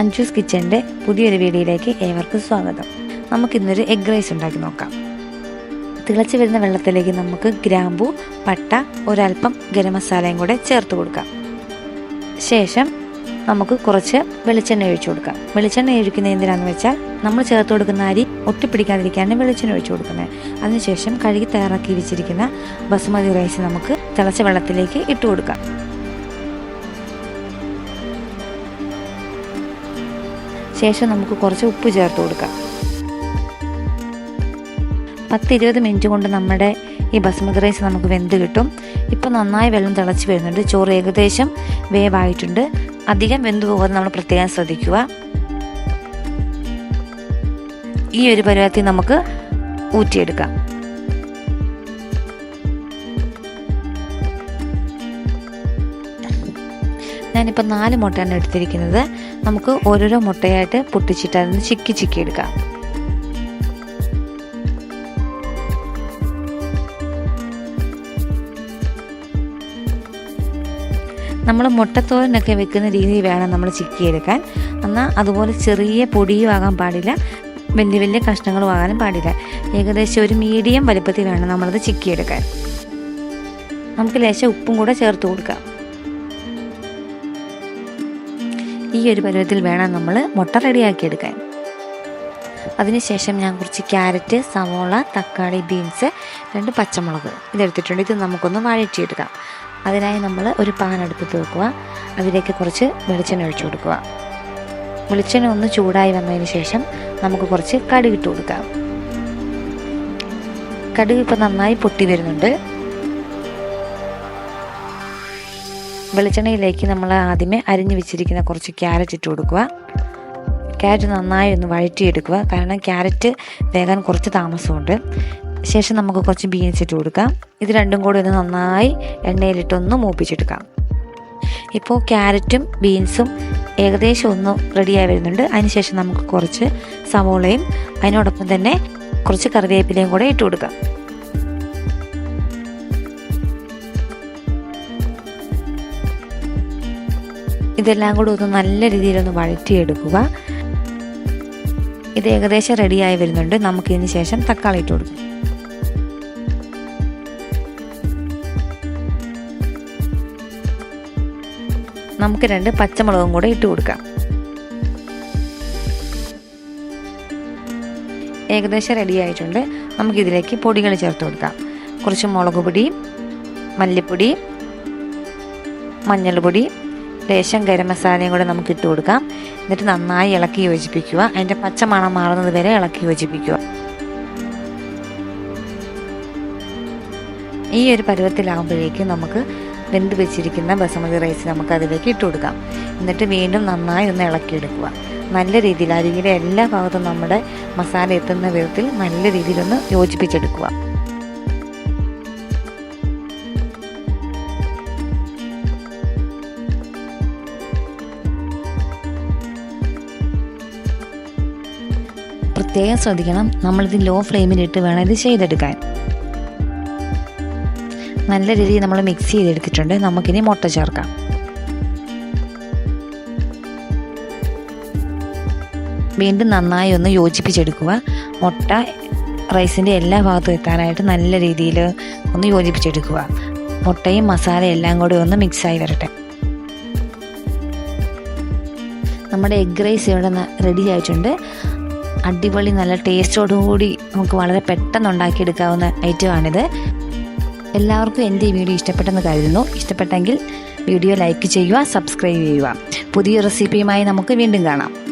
അഞ്ജൂസ് കിച്ചന്റെ പുതിയൊരു വീഡിയോയിലേക്ക് ഏവർക്കും സ്വാഗതം. നമുക്കിന്നൊരു എഗ് റൈസ് ഉണ്ടാക്കി നോക്കാം. തിളച്ച് വരുന്ന വെള്ളത്തിലേക്ക് നമുക്ക് ഗ്രാമ്പു പട്ട ഒരൽപ്പം ഗരം മസാലയും കൂടെ ചേർത്ത് കൊടുക്കാം. ശേഷം നമുക്ക് കുറച്ച് വെളിച്ചെണ്ണ ഒഴിച്ചു കൊടുക്കാം. വെളിച്ചെണ്ണ ഒഴിക്കുന്ന എന്തിനാണെന്ന് വെച്ചാൽ നമ്മൾ ചേർത്ത് കൊടുക്കുന്ന അരി ഒട്ടിപ്പിടിക്കാതിരിക്കാനാണ് വെളിച്ചെണ്ണ ഒഴിച്ചു കൊടുക്കുന്നത്. അതിനുശേഷം കഴുകി തയ്യാറാക്കി വെച്ചിരിക്കുന്ന ബസുമതി റൈസ് നമുക്ക് തിളച്ച വെള്ളത്തിലേക്ക് ഇട്ട് കൊടുക്കാം. ശേഷം നമുക്ക് കുറച്ച് ഉപ്പ് ചേർത്ത് കൊടുക്കാം. പത്ത് ഇരുപത് മിനിറ്റ് കൊണ്ട് നമ്മുടെ ഈ ബസ്മതി റൈസ് നമുക്ക് വെന്ത് കിട്ടും. ഇപ്പോൾ നന്നായി വെള്ളം തിളച്ച് വരുന്നുണ്ട്. ചോറ് ഏകദേശം വേവായിട്ടുണ്ട്. അധികം വെന്ത് പോകാതെ നമ്മൾ പ്രത്യേകം ശ്രദ്ധിക്കുക. ഈ ഒരു പരുവത്തിൽ നമുക്ക് ഊറ്റിയെടുക്കാം. ഞാനിപ്പോൾ നാല് മുട്ടയാണ് എടുത്തിരിക്കുന്നത്. നമുക്ക് ഓരോരോ മുട്ടയായിട്ട് പൊട്ടിച്ചിട്ട് അതിന് ചിക്കി ചിക്കി എടുക്കാം. നമ്മൾ മുട്ടത്തോരനൊക്കെ വെക്കുന്ന രീതി വേണം നമ്മൾ ചിക്കിയെടുക്കാൻ എന്നാൽ അതുപോലെ ചെറിയ പൊടിയും ആകാൻ പാടില്ല. വലിയ വലിയ കഷ്ണങ്ങളും ആകാനും പാടില്ല. ഏകദേശം ഒരു മീഡിയം വലുപ്പത്തിൽ വേണം നമ്മളത് ചിക്കിയെടുക്കാൻ നമുക്ക് ലേശം ഉപ്പും കൂടെ ചേർത്ത് കൊടുക്കാം. ഈ ഒരു പരുവത്തിൽ വേണം നമ്മൾ മുട്ട റെഡിയാക്കി എടുക്കാൻ അതിനുശേഷം ഞാൻ കുറച്ച് ക്യാരറ്റ് സവോള തക്കാളി ബീൻസ് രണ്ട് പച്ചമുളക് ഇതെടുത്തിട്ടുണ്ട്. ഇത് നമുക്കൊന്ന് വഴറ്റിയെടുക്കാം. അതിനായി നമ്മൾ ഒരു പാൻ എടുത്ത് വെക്കുക. അതിലേക്ക് കുറച്ച് വെളിച്ചെണ്ണ ഒഴിച്ചു കൊടുക്കുക. വെളിച്ചെണ്ണ ഒന്ന് ചൂടായി വന്നതിന് ശേഷം നമുക്ക് കുറച്ച് കടുക് ഇട്ട് കൊടുക്കാം. കടുക് ഇപ്പോൾ നന്നായി പൊട്ടി വരുന്നുണ്ട്. വെളിച്ചെണ്ണയിലേക്ക് നമ്മൾ ആദ്യമേ അരിഞ്ഞു വെച്ചിരിക്കുന്ന കുറച്ച് ക്യാരറ്റ് ഇട്ട് കൊടുക്കുക. ക്യാരറ്റ് നന്നായി ഒന്ന് വഴറ്റിയെടുക്കുക. കാരണം ക്യാരറ്റ് വേകാൻ കുറച്ച് താമസമുണ്ട്. ശേഷം നമുക്ക് കുറച്ച് ബീൻസ് ഇട്ട് കൊടുക്കാം. ഇത് രണ്ടും കൂടി ഒന്ന് നന്നായി എണ്ണയിലിട്ടൊന്ന് മൂപ്പിച്ചെടുക്കാം. ഇപ്പോൾ ക്യാരറ്റും ബീൻസും ഏകദേശം ഒന്ന് റെഡിയായി വരുന്നുണ്ട്. അതിനുശേഷം നമുക്ക് കുറച്ച് സവോളയും അതിനോടൊപ്പം തന്നെ കുറച്ച് കറിവേപ്പിലയും കൂടെ ഇട്ട് കൊടുക്കാം. ഇതെല്ലാം കൂടി ഒന്ന് നല്ല രീതിയിലൊന്ന് വഴറ്റിയെടുക്കുക. ഇത് ഏകദേശം റെഡിയായി വരുന്നുണ്ട്. നമുക്കിതിന് ശേഷം തക്കാളി ഇട്ട് കൊടുക്കും. നമുക്ക് രണ്ട് പച്ചമുളകും കൂടെ ഇട്ട് കൊടുക്കാം. ഏകദേശം റെഡി ആയിട്ടുണ്ട് നമുക്കിതിലേക്ക് പൊടികൾ ചേർത്ത് കൊടുക്കാം. കുറച്ച് മുളക് പൊടി മല്ലിപ്പൊടി മഞ്ഞൾപ്പൊടി ലേശം ഗരം മസാലയും കൂടെ നമുക്ക് ഇട്ട് കൊടുക്കാം. എന്നിട്ട് നന്നായി ഇളക്കി യോജിപ്പിക്കുക. അതിന്റെ പച്ച മണം മാറുന്നത് വരെ ഇളക്കി യോജിപ്പിക്കുക. ഈ ഒരു പരുവത്തിലാകുമ്പോഴേക്കും നമുക്ക് വെന്ത് വെച്ചിരിക്കുന്ന ബസമതി റൈസ് നമുക്ക് അതിലേക്ക് ഇട്ട് കൊടുക്കാം. എന്നിട്ട് വീണ്ടും നന്നായി ഒന്ന് ഇളക്കിയെടുക്കുക. നല്ല രീതിയിൽ അരികിലെ എല്ലാ ഭാഗത്തും നമ്മുടെ മസാല എത്തുന്ന വിധത്തിൽ നല്ല രീതിയിലൊന്ന് യോജിപ്പിച്ചെടുക്കുക. പ്രത്യേകം ശ്രദ്ധിക്കണം. നമ്മളിത് ലോ ഫ്ലെയിമിലിട്ട് വേണം ഇത് ചെയ്തെടുക്കാൻ. നല്ല രീതിയിൽ നമ്മൾ മിക്സ് ചെയ്തെടുത്തിട്ടുണ്ട്. നമുക്കിനി മുട്ട ചേർക്കാം. വീണ്ടും നന്നായി ഒന്ന് യോജിപ്പിച്ചെടുക്കുക. മുട്ട റൈസിന്റെ എല്ലാ ഭാഗത്തും എത്താനായിട്ട് നല്ല രീതിയിൽ ഒന്ന് യോജിപ്പിച്ചെടുക്കുക. മുട്ടയും മസാലയും എല്ലാം കൂടി ഒന്ന് മിക്സായി വരട്ടെ. നമ്മുടെ എഗ് റൈസ് ഇവിടെ റെഡി ആയിട്ടുണ്ട്. അടിപൊളി നല്ല ടേസ്റ്റോടുകൂടി നമുക്ക് വളരെ പെട്ടെന്ന് ഉണ്ടാക്കിയെടുക്കാവുന്ന ഐറ്റമാണിത്. എല്ലാവർക്കും എന്റെ ഈ വീഡിയോ ഇഷ്ടപ്പെട്ടെന്ന് കരുതുന്നു. ഇഷ്ടപ്പെട്ടെങ്കിൽ വീഡിയോ ലൈക്ക് ചെയ്യുക സബ്സ്ക്രൈബ് ചെയ്യുക. പുതിയ റെസിപ്പിയുമായി നമുക്ക് വീണ്ടും കാണാം.